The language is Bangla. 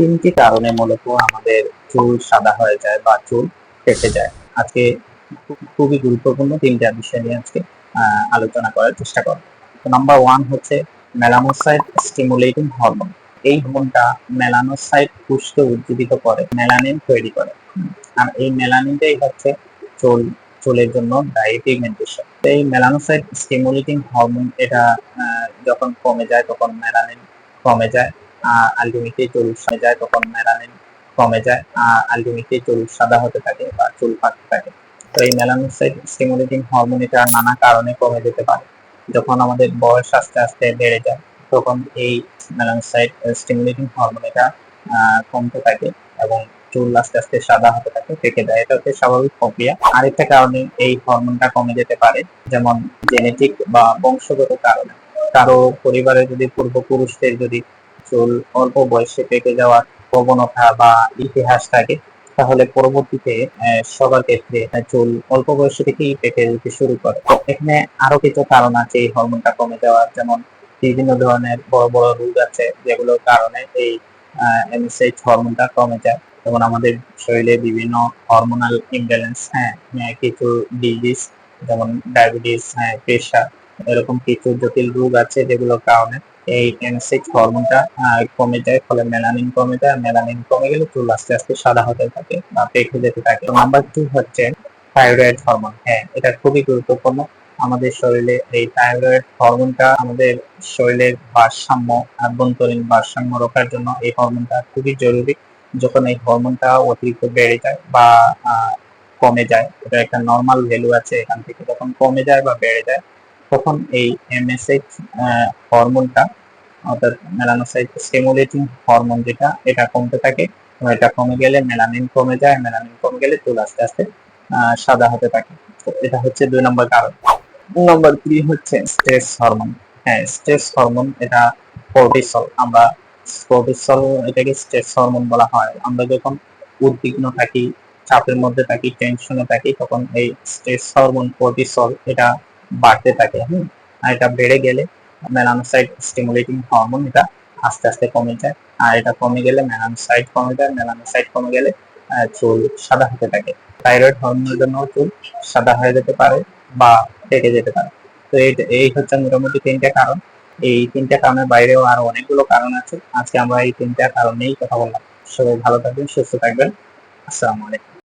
তিনটি কারণে মূলত আমাদের চুল সাদা হয়ে যায় বা চুল পেকে যায়। আজকে খুবই গুরুত্বপূর্ণ তিনটা বিষয় নিয়ে আজকে আলোচনা করার চেষ্টা করব। তো নাম্বার ওয়ান হচ্ছে মেলানোসাইট স্টিমুলেটিং হরমোন এই হরমোনটা মেলানোসাইট পুষকে উজ্জীবিত করে মেলানিন তৈরি করে। আর এই মেলানিনটাই হচ্ছে চুল, চুলের জন্য দায়ী পিগমেন্টেশন এই মেলানোসাইট স্টিমুলেটিং হরমোন এটা যখন কমে যায় তখন মেলানিন কমে যায়। আলটিমেটলি চুল সাদা যায়, তখন মেলানিন কমে যায় আলটিমেটলি চুল সাদা হতে থাকে বা চুল পাকতে থাকে। তো এই মেলানোসাইট স্টিমুলেটিং হরমোন এটা নানা কারণে কমে যেতে পারে। যখন আমাদের বয়স আস্তে আস্তে বেড়ে যায়, তখন এই মেলানোসাইট স্টিমুলেটিং হরমোন এটা কমতে থাকে এবং চুল আস্তে আস্তে সাদা হতে থাকে পেকে যায়। এটা হচ্ছে স্বাভাবিক প্রক্রিয়া। আরেকটা কারণে এই হরমোনটা কমে যেতে পারে, যেমন জেনেটিক বা বংশগত কারণে। কারও পরিবারে যদি পূর্বপুরুষদের যদি চুল অল্প বয়সে পেকে যাওয়ার প্রবণতা বা ইতিহাস থাকে, তাহলে পরবর্তীতে সবার ক্ষেত্রে চুল অল্প বয়স থেকেই পেকে যেতে শুরু করে। এখানে আরও কিছু কারণ আছে এই হরমোনটা কমে যাওয়ার, যেমন বিভিন্ন ধরনের বড় বড় রোগ আছে, যেগুলোর কারণে এই এমএসএইচ হরমোনটা কমে যায়। যেমন আমাদের শরীরে বিভিন্ন হরমোনাল ইমব্যালেন্স হ্যাঁ কিছু ডিজিজ যেমন ডায়াবেটিস হ্যাঁ প্রেশার এরকম কিছু জটিল রোগ আছে যেগুলোর কারণে এই এমএসএইচ হরমোনটা কমে যায়, ফলে মেলানিন কমে যায়। মেলানিন কমে গেলে চুল আস্তে আস্তে সাদা হতে থাকে বা পেকে যেতে থাকে। নাম্বার টু হচ্ছে থাইরয়েড হরমোন হ্যাঁ এটা খুবই গুরুত্বপূর্ণ। আমাদের শরীরে এই থাইরয়েড হরমোনটা আমাদের শরীরের ভারসাম্য আভ্যন্তরীণ ভারসাম্য রক্ষার জন্য এই হরমোনটা খুবই জরুরি। যখন এই হরমোনটা অতিরিক্ত বেড়ে যায় বা কমে যায়, এটা একটা নর্মাল ভ্যালু আছে এখান থেকে। যখন কমে যায় বা বেড়ে যায়, তখন এই এমএসএইচ হরমোনটা অর্থাৎ মেলানোসাইট স্টিমুলেটিং হরমোন যেটা, এটা কমতে থাকে এটা কমে গেলে মেলানিন কমে যায় মেলানিন কমে গেলে চুল আস্তে আস্তে সাদা হতে থাকে। এটা হচ্ছে দুই নম্বর কারণ। নম্বর থ্রি হচ্ছে? স্ট্রেস হরমোন হ্যাঁ স্ট্রেস হরমোন এটা কর্টিসল আমরা কর্টিসল এটাকে স্ট্রেস হরমোন বলা হয়। আমরা যখন উদ্বিগ্ন থাকি, চাপের মধ্যে থাকি টেনশনে থাকি, তখন এই স্ট্রেস হরমোন কর্টিসল এটা বাড়তে থাকে আর এটা বেড়ে গেলে মেলানোসাইট স্টিমুলেটিং হরমোন এটা আস্তে আস্তে কমে যায়। আর এটা কমে গেলে মেলানোসাইট কমে যায় মেলানোসাইট কমে গেলে চুল সাদা হতে থাকে। থাইরয়েড হরমোনের জন্য চুল সাদা হয়ে যেতে পারে বা পেকে যেতে পারে। তো এই হচ্ছে মোটামুটি তিনটা কারণ। এই তিনটা কারণের বাইরেও আরও অনেকগুলো কারণ আছে। আজকে আমরা এই তিনটা কারণ নিয়েই কথা বললাম। সবাই ভালো থাকবেন, সুস্থ থাকবেন। আসসালামু আলাইকুম।